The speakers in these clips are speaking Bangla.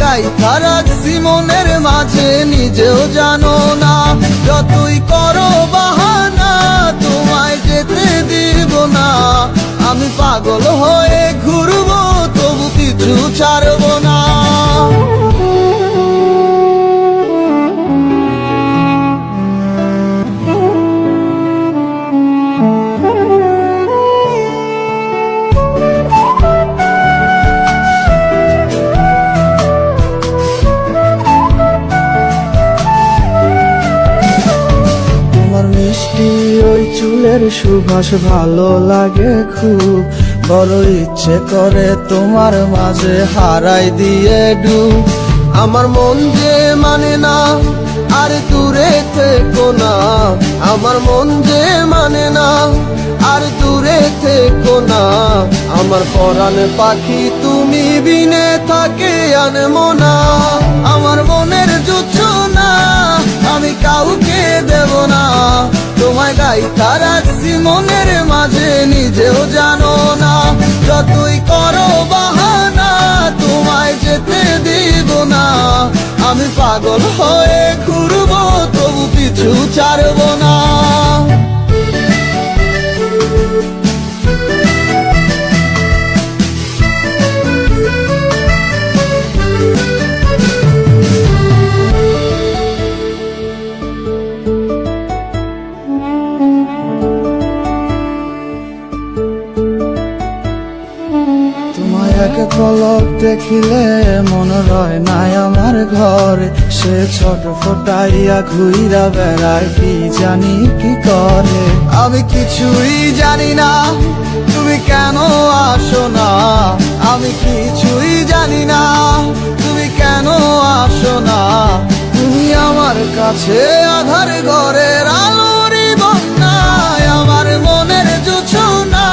গাই রাখছি মনের মাঝে, নিজেও জানো না। যতই করো বাহানা, তোমায় যেতে দিব না। আমি পাগল হয়ে ঘুরবো, তবু কিছু ছাড়বো মিষ্টি ওই চুলের সুভাষ ভালো লাগে খুব। বড় ইচ্ছে করে তোমার মাঝে হারাই দিয়ে ডুব। আমার মন যে মানে না, আর দূরে থেকো না। আমার মন যে মানে না, আর দূরে থেকো না। আমার পরাণ পাখি, তুমি বিনে থাকে আনমো না। আমার মনের যুদ্ধ না, আমি কাউকে দেব না। গাই রাখছি মনের মাঝে নিজেও জানো না। যতই করো বাহানা, তোমায় যেতে দিব না। আমি পাগল হয়ে ঘুরবো, তবু পিছু ছাড়বো না। এক পলক দেখিলে মন রয় নাই আমার ঘরে। সে ছোট ফোটাইয়া ঘুইরা বেড়ায়, কি জানি কি করে? আমি কিছুই জানি না, তুমি কেন আসো না? আমি কিছুই জানি না, তুমি কেন আসো না? তুমি আমার কাছে আধার ঘরের আলোরই বন্যায়, আমার মনের জুছো না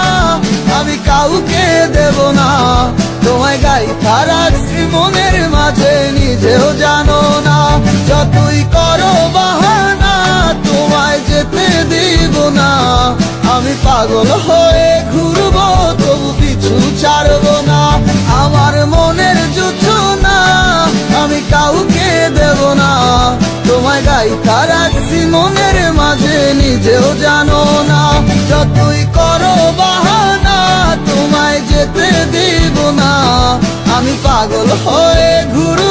আমি কাউকে দেব না। গাই রাখছি মনের মাঝে, নিজেও জানো না যতই করো বাহানা, তোমায় যেতে দিব না। আমি পাগল হয়ে ঘুরবো, তবু পিছু ছাড়বো না। আমার মনের যুদ্ধ না, আমি কাউকে দেব না। তোমায় গাই রাখছি মনের মাঝে, নিজেও জানো না যতই করো বাহানা, তোমায় পাগল হয়ে ছাড়